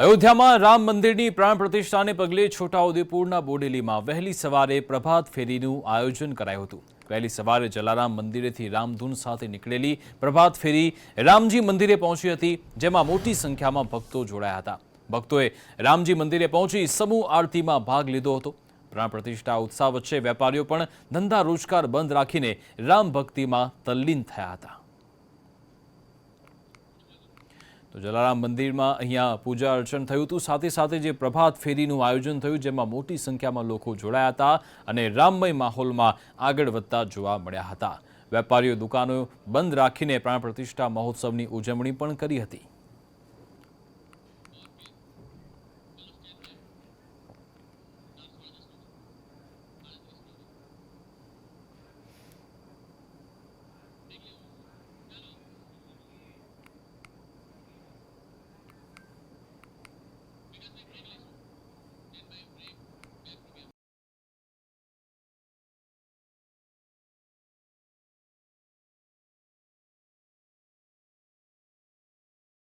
અયોધ્યામાં રામ મંદિરની પ્રાણ પ્રતિષ્ઠાને પગલે છોટાઉદેપુરના બોડેલીમાં વહેલી સવારે પ્રભાત ફેરીનું આયોજન કરાયું હતું. વહેલી સવારે જલારામ મંદિરેથી રામધૂન સાથે નીકળેલી પ્રભાત ફેરી રામજી મંદિરે પહોંચી હતી, જેમાં મોટી સંખ્યામાં ભક્તો જોડાયા હતા. ભક્તોએ રામજી મંદિરે પહોંચી સમૂહ આરતીમાં ભાગ લીધો હતો. પ્રાણ પ્રતિષ્ઠા ઉત્સાહ વચ્ચે વેપારીઓ પણ ધંધા રોજગાર બંધ રાખીને રામ ભક્તિમાં તલ્લીન થયા હતા. તો જલારામ મંદિરમાં અહીંયા પૂજા અર્ચન થયું હતું. સાથે સાથે જે પ્રભાત ફેરીનું આયોજન થયું, જેમાં મોટી સંખ્યામાં લોકો જોડાયા હતા અને રામમય માહોલમાં આગળ વધતા જોવા મળ્યા હતા. વેપારીઓ દુકાનો બંધ રાખીને પ્રાણ પ્રતિષ્ઠા મહોત્સવની ઉજવણી પણ કરી હતી.